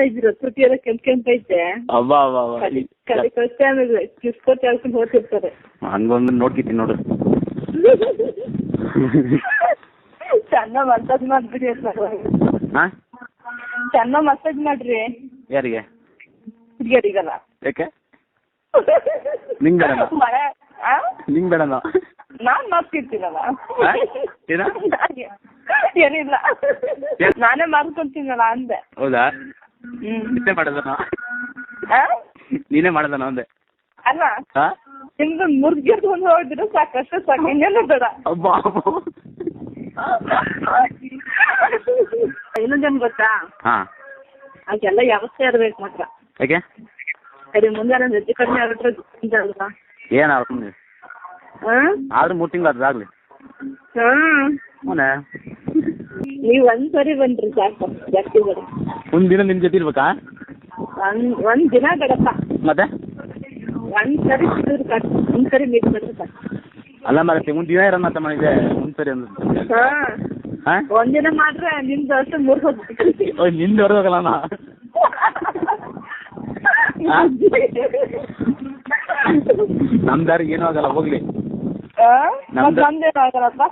ಚಂದ ಇದ್ರು ತುಟಿ ಎಲ್ಲ ಕೆಂಪ್ ಕೆಂಪ್ ಐತೆ? ಅಬ್ಬಾ ಅಬ್ಬಾ ಅಬ್ಬಾ ಕಲಿ ಕಳಿಸ್ತೇ ಆಮೇಲೆ ಕಿಸ್ ಕೊಟ್ಟು ಹೇಳ್ಕೊಂಡು ಹೋಗ್ತಿರ್ತಾರೆ ಹಂಗೊಂದು ನೋಡ್ಕಿತೀನಿ ನೋಡು. ಚೆನ್ನ ಮಸಾಜ್ ಮಾಡ್ಬಿಡಿ ಹಾ? ಚೆನ್ನ ಮಸಾಜ್ ಮಾಡ್ರಿ. ಯಾರಿಗೆ? ಹುಡುಗಿಯರಿಗಲ್ಲ. ಯಾಕೆ? ನಿಂಗ್ ಬೇಡ ಮಳೆ? ನಿಂಗ್ ಬೇಡ ನಾನ್ ಮಾಡ್ತಿರ್ತೀನಲ್ಲ? ಏನಿಲ್ಲ. ನಾನೇ ಮಾಡ್ಕೊಂತೀನಲ್ಲ ಅಂದೆ. ಹೌದಾ? ನೀನೇ ಮಾಡೋದನ? ನೀನೇ ಮಾಡೋದನ ಅಂದೆ? ಅಲ್ಲ. ನಿಮ್ದು ಮುರ್ಗಿರ್ದು ಒಂದು ಹೋಗಿದ್ರು ಸಾಕಷ್ಟು ಸಾಕು. ಇನ್ನೇನು ಬೇಡ. ಇನ್ನೊಂದೇನ್ ಗೊತ್ತಾ? ಹಾ. ಅದೆಲ್ಲ ವ್ಯವಸ್ಥೆ ಇರ್ಬೇಕು ಮಾತ್ರ. ಯಾಕೆ? ಸರಿ ಮುಂದೆ ನಾನು ಹೆಚ್ಚು ಕಡಿಮೆ ಆಗುತ್ತೆ ಅಲ್ವಾ? ಏನ್ ಹ್ಮ್ ಆದ್ರೆ ಮೂರು ತಿಂಗಳು ಅದಾಗ್ಲಿ ಹ್ಮ್. ನೀವ್ ಒಂದ್ ಸರಿ ಬನ್ರಿ ಸಾಕು ಜಾಸ್ತಿ ಬೇಡ ಒಂದ್ ದಿನ ನಿನ್ ಜೊತೆ ಇರ್ಬೇಕಾ? ಒಂದ್ ಒಂದ್ ದಿನ ಬೇಡಪ್ಪ. ಮತ್ತೆ? ಒಂದ್ ಸರಿ ಸಿಕ್ಕಿದ್ರೆ ಸಾಕು ಒಂದ್ ಸರಿ ಮೀಟ್ ಮಾಡಿದ್ರೆ ಸಾಕು. ಅಲ್ಲ ಮತ್ತೆ ಒಂದ್ ದಿನ ಇರೋಣ ಅಂತ ಮನೆಗೆ ಒಂದ್ ಸರಿ ಅಂದ್ರೆ. ಹಾ. ಹಾ? ಒಂದಿನ ಮಾಡ್ರೆ ನಿಮ್ದು ಅಷ್ಟು ಮೂರ್ ಹೊತ್ತು ಓಯ್ ನಿಂದು ಹೊರದೋಗಲ್ಲ ನಾ ನಮ್ ದಾರಿಗೆ ಏನೂ ಆಗಲ್ಲ ಹೋಗ್ಲಿ. ನಮ್ದು- ನಮ್ದೇನು ಆಗಲ್ಲಪ್ಪ.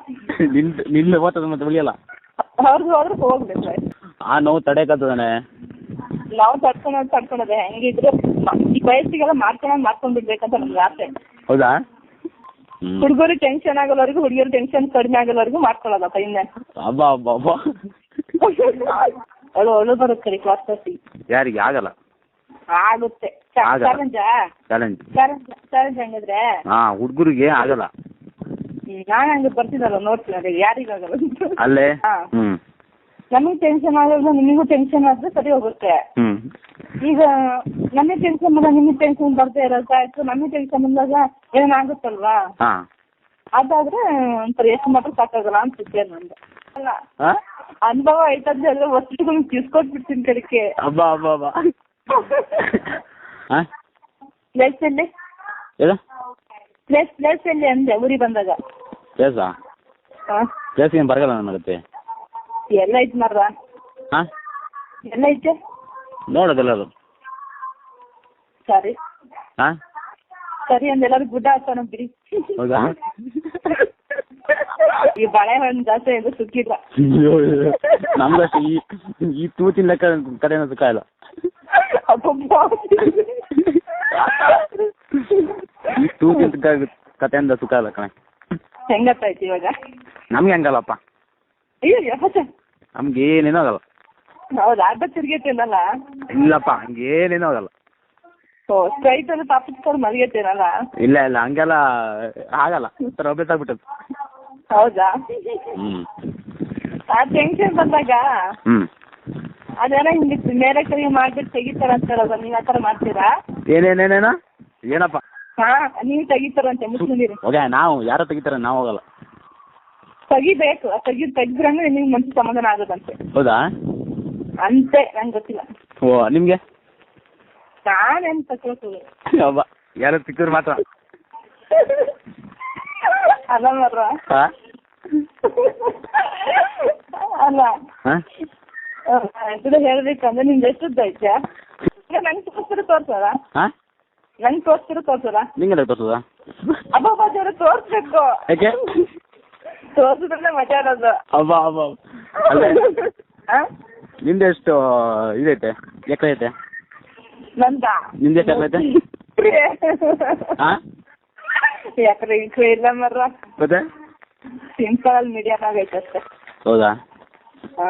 ನಿನ್ನ ಓದ್ತದ ಮತ್ತೆ ಉಳಿಯಲ್ಲ. ಅವ್ರದ್ದು ಹೋದ್ರೆ ಹೋಗ್ಬೇಕು ಸರ್ ಆ ನೋವು ತಡೆಯಕತ್ತದಾನೆ ನಾವು ತಡ್ಕೊಳೋದು ತಡ್ಕೊಳೋದು ಹೆಂಗಿದ್ರು ಈ ವಯಸ್ಸಿಗೆಲ್ಲ ಮಾಡ್ಕೊಳೋದು ಮಾಡ್ಕೊಂಡ್ ಬಿಡ್ಬೇಕಂತ ನಮ್ಗೆ ಆಸೆ. ಹೌದಾ? ಹ್ಮ್. ಹುಡುಗರಿಗೆ ಟೆನ್ಷನ್ ಆಗೋವರೆಗೂ ಹುಡುಗಿಯರು ಟೆನ್ಷನ್ ಕಡಿಮೆ ಆಗೋವರೆಗೂ ಮಾಡ್ಕೊಳ್ಳೋದಪ್ಪ ಇನ್ನೇ ಅಬ್ಬಾ ಅಬ್ಬಾ ಅಬ್ಬಾ ಅವಳು ಅವಳು ಬರುತ್ತೆ ರೀ ಕ್ಲಾಸ್ ಕ್ಲಾಸಿಗೆ ಯಾರಿಗೆ? ಆಗಲ್ಲ. ಆಗುತ್ತೆ. ಆಗಲ್ಲ. ಚಾಲೆಂಜಾ? ಚಾಲೆಂಜ್ ಚಾಲೆಂಜ್ ಚಾಲೆಂಜ್ ಹೆಂಗಿದ್ರೆ? ಹಾ ಹುಡುಗರಿಗೆ ಆಗಲ್ಲ. ನಾನ್ ಹಂಗೆ ಬರ್ತಿದ್ದಲ್ಲ ನೋಡ್ತೀನಿ ಅದೇ ಯಾರಿಗಾಗಲ್ಲ ಅಲ್ಲೇ? ಹಾ. ಹ್ಮ್. ನಮಗೆ ಟೆನ್ಷನ್ ಆಗೋದು ನಿಮಗೂ ಟೆನ್ಷನ್ ಆದ್ರೆ ಸರಿ ಹೋಗುತ್ತೆ. ಹ್ಮ್. ಈಗ ನಮಗೆ ಟೆನ್ಷನ್ ಬಂದಾಗ ನಿಮಗೆ ಟೆನ್ಷನ್ ಬರ್ತಾ ಇರೋದು ಆಯ್ತು ನಮಗೆ ಟೆನ್ಷನ್ ಬಂದಾಗ ಏನಾಗುತ್ತಲ್ವಾ ಹಾ. ಅದಾದ್ರೆ ಒಂಥರ ಎಷ್ಟು ಮಾತ್ರ ಸಾಕಾಗಲ್ಲ ಅನ್ಸುತ್ತೆ ನಂದು ಅಲ್ಲ ಹಾ ಅನುಭವ ಆಯ್ತಂದ್ರೆ ಎಲ್ಲ ವಸ್ತುಗಳನ್ನ ತಿಳ್ಸ್ಕೊಟ್ಬಿಡ್ತೀನಿ ಕಡೆಗೆ. ಅಬ್ಬಾ ಅಬ್ಬಾ ಅಬ್ಬಾ ಹಾ ಹೇಳ. ಪ್ಲೇಸ್ ಪ್ಲೇಸ್ ಎಲ್ಲಿ ಅಂದೆ ಊರಿಗೆ ಬಂದಾಗ? ಪ್ಲೇಸಾ ಹಾ. ಪ್ಲೇಸ್ ಏನು ಬರಗಲ್ಲ ನನಗತ್ತೆ ಎಲ್ಲ ಐತೆ ಮರ್ರ. ಹಾ? ಎಲ್ಲ ಐತೆ? ನೋಡೋದಲ್ಲ ಅದು. ಸರಿ. ಹಾಂ? ಸರಿ ಅಂದ ಎಲ್ಲರೂ ಗುಡ್ಡ ಹಾಕೋಣ ಬಿಡಿ. ಹೌದಾ? ಈ ಬಾಳೆಹಣ್ಣು ಜಾಸ್ತಿ ಇದು ಸುಕ್ಕಿಲ್ಲ. ಅಯ್ಯೋ. ಈ ಈ ತೂತಿನ ಕಡೆ ಕಡೆನ ಸುಖ ಇಲ್ಲ ಅಬ್ಬಬ್ಬ. ಕ- ಕಥೆಯಿಂದ ಸುಖ ಅಲ್ಲ ಕಣೆ. ಹೆಂಗತ್ತಾಯ್ತು ಇವಾಗ? ನಮ್ಗೆ ಹಂಗಲ್ಲಪ್ಪ. ಅಯ್ಯೋ ನಮ್ಗೆ ಏನೇನೋ ಆಗಲ್ಲ. ಹೌದಾ? ಅರ್ಧ ತಿರ್ಗೈತೇನಲ್ಲ ಇಲ್ಲಪ್ಪ ಹಂಗೇನೇನೋ ಆಗಲ್ಲ. ಓ ಸ್ಟ್ರೈಟ್ ಅಲ್ಲಿ ತಪ್ಪಿಸ್ಕೊಂಡು ಮಲಗೇತೇನಲ್ಲ ಇಲ್ಲ ಇಲ್ಲ ಹಂಗೆಲ್ಲ ಆಗಲ್ಲ. ಒಂಥರ ಅಭ್ಯಾಸ ಆಗ್ಬಿಟ್ಟದ್ದು. ಹೌದಾ? ಹ್ಮ್. ಆ ಟೆನ್ಷನ್ ಬಂದಾಗ ಹ್ಮ್. ಅದೆಲ್ಲ ಹಿಂಗೆ ಮೇಲೆ ಕೈ ಮಾಡ್ಬಿಟ್ಟು ತೆಗಿತಾರಂತಾರಲ್ಲ ನೀವು ಆ ಥರ ಮಾಡ್ತೀರಾ? ಏನೇನೇನೇನ? ಏನಪ್ಪ? ಹಾ ನೀವು ತೆಗಿತಾರಂತೆ ಮುಸ್ಲಿಮೀರು ಓಕೆ ನಾವು ಯಾರೋ ತೆಗಿತಾರ ನಾವು ಹೋಗಲ್ಲ. ತೆಗಿಬೇಕು ತೆಗಿ ತೆಗ್ದ್ರಂದ್ರೆ ನಿಮಗೆ ಮನ್ಸು ಸಮಾಧಾನ ಆಗೋದಂತೆ. ಹೌದಾ? ಅಂತೆ ನಂಗೆ ಗೊತ್ತಿಲ್ಲ. ಓ ನಿಮ್ಗೆ? ನಾನೇನು ತಗೋತೀವಿ ಅಬ್ಬ ಯಾರು ಸಿಕ್ಕಿದ್ರು ಮಾತ್ರ. ಅಲ್ಲ ಮರ ಹಾ? ಅಲ್ಲ. ಹಾ? ಹೇಳ್ಬೇಕಂದ್ರೆ ನಿಮ್ದು ಎಷ್ಟದ್ದು ಐತೆ ನಂಗೆ ತೋರಿಸ್ತಿರೋ ತೋರ್ಸಲ್ಲ ಹಾ? ನಂಗೆ ತೋರಿಸ್ತಿರೋ ತೋರ್ಸಲ್ಲ ನಿಂಗೆ ತೋರ್ಸದ? ಅಬ್ಬಬ್ಬ ದೇವ್ರೆ ತೋರಿಸ್ಬೇಕು. ಯಾಕೆ? ತೋರಿಸಿದ್ರೆ ಮಜಾ ಇರೋದು. ಅಬ್ಬಾ ಅಬ್ಬಾ. ಅಲ್ಲೇ ಆ? ನಿಂದೆ ಎಷ್ಟು ಇದೈತೆ ಎಕರೆ ಐತೆ ನಂದಾ ಎಷ್ಟು ಎಕರೆ. ಐತೆ ಹಾ ಯಾಕ್ರೆ ಇಕ್ರೆ ಇಲ್ಲ ಮರ್ರ. ಮತ್ತೆ? ಸಿಂಪಲ್ ಅಲ್ಲಿ ಮೀಡಿಯಂ ಆಗೈತೆ ಅಷ್ಟೇ. ಹೌದಾ? ಹಾ.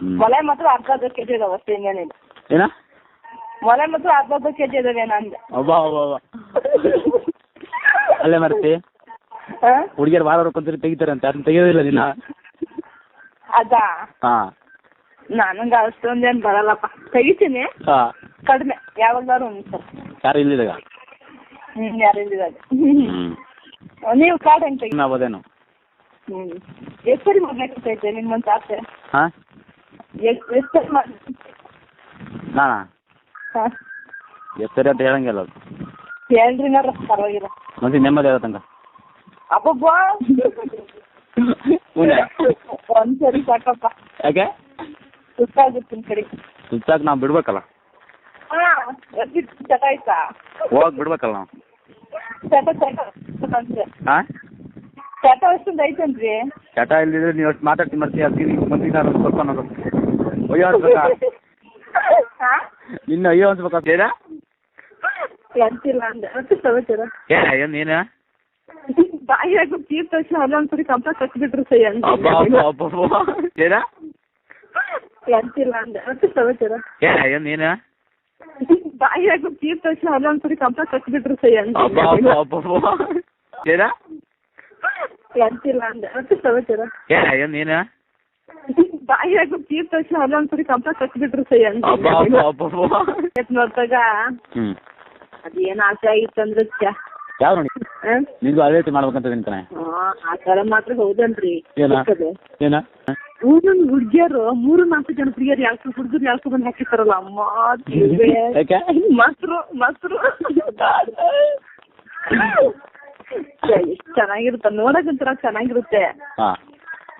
ಹ್ಮ್. ಮೊಲೆ ಮಾತ್ರ ಅರ್ಧ ಅರ್ಧ ಕೆಜಿ ಇದಾವೆ ಅಷ್ಟೇ ಇನ್ನೇನಿಲ್ಲ. ಏನ? ಮೊಲೆ ಮಾತ್ರ ಅರ್ಧ ಕೆ ಜಿ ಇದಾವೆ ನಂದೆ ಅಬ್ಬಾ ಅಲ್ಲೇ ಮರ್ತಿ? ಹಾ ಹುಡುಗಿಯರು ವಾರ ಹೊಡ್ಕೊಂತೀರಿ ತೆಗಿತಾರೆ ಅಂತ ಅದನ್ನ ತೆಗಿಯೋದಿಲ್ಲ ದಿನ ಅದಾ? ಹಾ. ನನಗೆ ಅಷ್ಟೊಂದೇನು ಬರಲ್ಲಪ್ಪ. ತೆಗಿತೀನಿ. ಹಾ. ಕಡಿಮೆ. ಯಾವಾಗಾದ್ರು ಯಾರು ಇಲ್ಲಿದಾಗ ಹ್ಞೂ ನೀವು ಕಾರ್ಡ್ ಹೆಂಗ್ ತೆಗಿ ನಾವದೇನು ಹ್ಞೂ ಎಷ್ಟು ಸರಿ ನಿಮ್ಮ ನಿಮ್ಮಂತ ಆಸೆ? ಹಾ? ಎಷ್ಟು ಎಷ್ಟು ಸರಿ ಮಾಡಿ ನಾನಾ? ಹಾಂ ಅಂತ ಹೇಳಂಗಿಲ್ಲ ಅದು. ಹೇಳ್ರಿ ನೋಡ್ರ ಪರವಾಗಿಲ್ಲ. ಮತ್ತೆ ನೆಮ್ಮದಿ ಆಗೋ ಅಬ್ಬಬ್ಬ! ಒಂದ್ ಸರಿ ಸಾಕಪ್ಪ. ಯಾಕೆ? ಸುಸ್ತಾಗುತ್ತೆ ನಿಮ್ ಕಡೆ. ಸುತ್ತಾಕ್ ನಾವು ಬಿಡ್ಬೇಕಲ್ಲ. ಹಾ ಎದ್ಬಿಟ್ಟು ಚಟ ಆಯ್ತಾ? ಹೋಗಕ್ ಬಿಡ್ಬೇಕಲ್ಲ ನಾವು. ಚಟ ಹಾಂ? ಚಟ ಅಷ್ಟೊಂದು ಐತನ್ರಿ? ಚಟ ಇಲ್ದಿದ್ರೆ ನೀವು ಅಷ್ಟು ಮಾತಾಡ್ತೀನಿ ಮತ್ತೆ ಅದಕ್ಕೆ ಮಂದಿ ನಾನು ಸ್ವಲ್ಪ ನಿನ್ನ ಅಯ್ಯೋ ಅನ್ಸ್ಬೇಕಾ ಬೇಡ ಎಂತಿಲ್ಲ ಅಂದೆ. ಮತ್ತೆ ಸಮಾಚಾರ ಏನ ಬಾಯಿಯಾಗ ತೀರ್ ತಕ್ಷಣ ಅಲ್ಲೊಂದ್ಸರಿ ಕಂಪ್ಲೇಂಟ್ ಕಟ್ಬಿಟ್ರು ಸೈ ಅಂತ ಅಬ್ಬಾ ಅಬ್ಬಾ ಅಬ್ಬಾ ಏನ ಎಂತಿಲ್ಲ ಅಂದೆ ಮತ್ತೆ ಸಮಾಚಾರ ಏನ ಬಾಯಿಯಾಗ ತೀರ್ ತಕ್ಷಣ ಅಲ್ಲೊಂದ್ಸರಿ ಕಂಪ್ಲೇಂಟ್ ಕಟ್ಬಿಟ್ರು ಸೈ ಅಂತ ಅಬ್ಬಾ ಅಬ್ಬಾ ಅಬ್ಬಾ ಅಬ್ಬಾ ಏನ ಎಂತಿಲ್ಲ ಅಂದೆ ಮತ್ತೆ ಸಮಾಚಾರ ಏನ ನೀನು? ಬಾಯಿಯಾಗ ತೀರ್ ತಕ್ಷಣ ಅಲ್ಲೊಂದ್ಸರಿ ಕಂಪ್ಲೇಂಟ್ ಕಟ್ಬಿಟ್ರು ಸೈ ನೋಡ್ದಾಗ ಅದೇನ್ ಆಸೆ ಆಗಿತ್ತಂದ್ರೆ. ಯಾವ ನೋಡಿ? ಆ? ನಿಂದು ಅದೇ ರೀತಿ ಮಾಡ್ಬೇಕಂತ ನಿಂತಾನೆ ಆ, ಆ ತರ ಮಾತ್ರ ಹೌದನ್ರಿ ಏನ? ಊರಿನ ಹುಡ್ಗಿಯರು ಮೂರು ನಾಲ್ಕು ಜನ ಹುಡುಗಿಯರು ಯಾಕೆ ಹುಡುಗರು ಯಾಕೆ ಬಂದು ಹಾಕಿರ್ತಾರಲ್ಲ ಅಮ್ಮ ಮೊಸ್ರು ಎಷ್ಟ್ ಚೆನ್ನಾಗಿರುತ್ತೆ ನೋಡಕ್ಕಂತರ ಚೆನ್ನಾಗಿರುತ್ತೆ.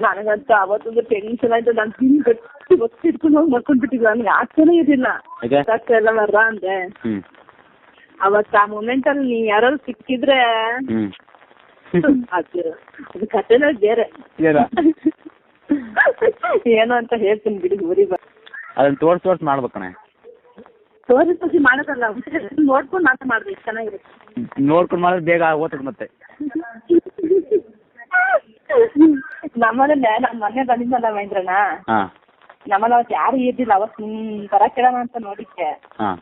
ನನಗಂತೂ ಅವತ್ತೊಂದು ಟೆನ್ಷನ್ ಆಯ್ತು ನಾನು ತಿನ್ ಗಟ್ಟಿ ಒತ್ತಿ ಇಟ್ಕೊಂಡು ಹೋಗಿ ಮಲ್ಕೊಂಡ್ಬಿಟ್ಟಿದ್ದೆ ನನ್ಗೆ ಆಗ್ತಾನೆ ಇರಲಿಲ್ಲ. ಎಲ್ಲ ಬರ್ರ ಅಂದೆ. ಅವತ್ತ ಆ ಮೂಮೆಂಟ್ ಅಲ್ಲಿ ನೀ ಯಾರು ಸಿಕ್ಕಿದ್ರೆ ಅದು ಕಥೆನೇ ಬೇರೆ. ಏನ ಅಂತ ಹೇಳ್ತೀನಿ ಬಿಡಿ ಊರಿ ಬ. ಅದನ್ನ ತೋರ್ಸ್ ತೋರ್ಸ್ ಮಾಡ್ಬೇಕಣೆ ತೋರಿಸಿ ತೋರಿಸಿ ಮಾಡೋದಲ್ಲ ನೋಡ್ಕೊಂಡು ಮಾತ್ರ ಮಾಡ್ಬೇಕು ಚೆನ್ನಾಗಿರುತ್ತೆ. ನೋಡ್ಕೊಂಡು ಮಾಡಿದ್ರೆ ಬೇಗ ಓದ್ತದೆ ಮತ್ತೆ. ನಮ್ಮನೇಲೆ ನಾನ್ ಮನೆ ಬಂದಿದ್ದಲ್ಲ ಮಹೇಂದ್ರಣ್ಣ. ಹಾಂ. ನಮ್ಮಲ್ಲಿ ಅವತ್ತು ಯಾರು ಇದ್ದಿಲ್ಲ ಅವತ್ತು ನಿಮ್ ಕೇಳೋಣ ಅಂತ ನೋಡಿದ್ದೆ. ಹಾಂ.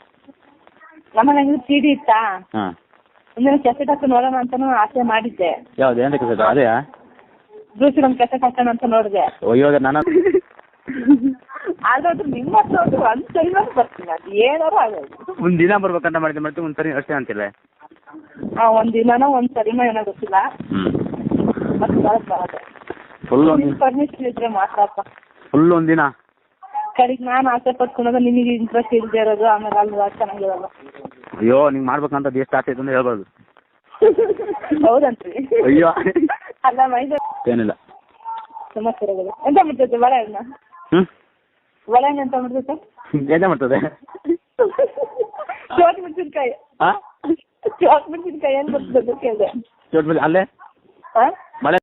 ನಮ್ಮಲ್ಲಿ ಇತ್ತಾ? ಹಾಂ. ಒಂದಿನ ಕೆಸೆಟ್ ಹಾಕಿ ನೋಡೋಣ ಅಂತಾನು ಆಸೆ ಮಾಡಿದ್ದೆ. ಯಾವ್ದು ಏನು ಸರ್ ಅದೇ ಬ್ರೂಸಿ ಒಂದು ಕೆಸೆಟ್ ಹಾಕೋಣ ಅಂತ ನೋಡಿದೆ. ನಾನು ಆದ್ರೆ ಅದು ನಿಮ್ಮ ಹತ್ರ ಒಂದು ಒಂದ್ ಸರಿ ಬರ್ತೀನಿ ಅದು ಏನಾರು ಆಗೋದು. ಒಂದು ದಿನ ಬರ್ಬೇಕಂತ ಮಾಡಿದ್ದೆ ಮತ್ತೆ ಒಂದು ಸರಿ ಅಷ್ಟೇ ಅಂತಿಲ್ಲ. ಆ ಒಂದ್ ದಿನನೋ ಒಂದ್ ಸರಿನೋ ಏನೋ ಗೊತ್ತಿಲ್ಲ. ಹ್ಞೂ ಮತ್ತೆ ಬರೋದ್ ಬರೋದು. ಫುಲ್ ನಿಮ್ ಪರ್ಮಿಷನ್ ಇದ್ರೆ ಮಾತಾಡಪ್ಪ ಫುಲ್ ಒಂದಿನ ದಿನ. ಕಡೆಗೆ ನಾನು ಆಸೆ ಪಟ್ಕೊಳೋದು ನಿಮಗೆ ಇಂಟ್ರೆಸ್ಟ್ ಇಲ್ಲದೆ ಇರೋದು ಆಮೇಲೆ ಅಲ್ಲಿ ಚೆನ್ನಾಗಿರಲ್ಲ ಅಯ್ಯೋ ನಿಂಗ್ ಮಾಡ್ಬೇಕಂತ ಎಷ್ಟು ಆಸೆ ಅಂತ ಹೇಳ್ಬಾರ್ದು. ಹೌದಂತ್ರಿ. ಅಯ್ಯೋ. ಅಲ್ಲ ಮೈದ ಏನಿಲ್ಲ. ಸಮಸ್ಯೆಗಳು ಎಂತ ಮಾಡ್ತೈತೆ ಬಾಳೆಹಣ್ಣ ಹ್ಮ್? ಬಾಳೆಹಣ್ಣು ಎಂತ ಮಾಡ್ತೈತೆ ಎಂತ ಮಾಡ್ತದೆ ಚೋಟ್ ಮೆಣಸಿನ್ಕಾಯಿ. ಚೋಟ್ ಮೆಣಸಿನ್ಕಾಯಿ ಏನ್ ಬರ್ತದೆ ಕೇಳಿದೆ. ಚೋಟ್ ಅಲ್ಲೇ? ಹಾ ಮಳೆ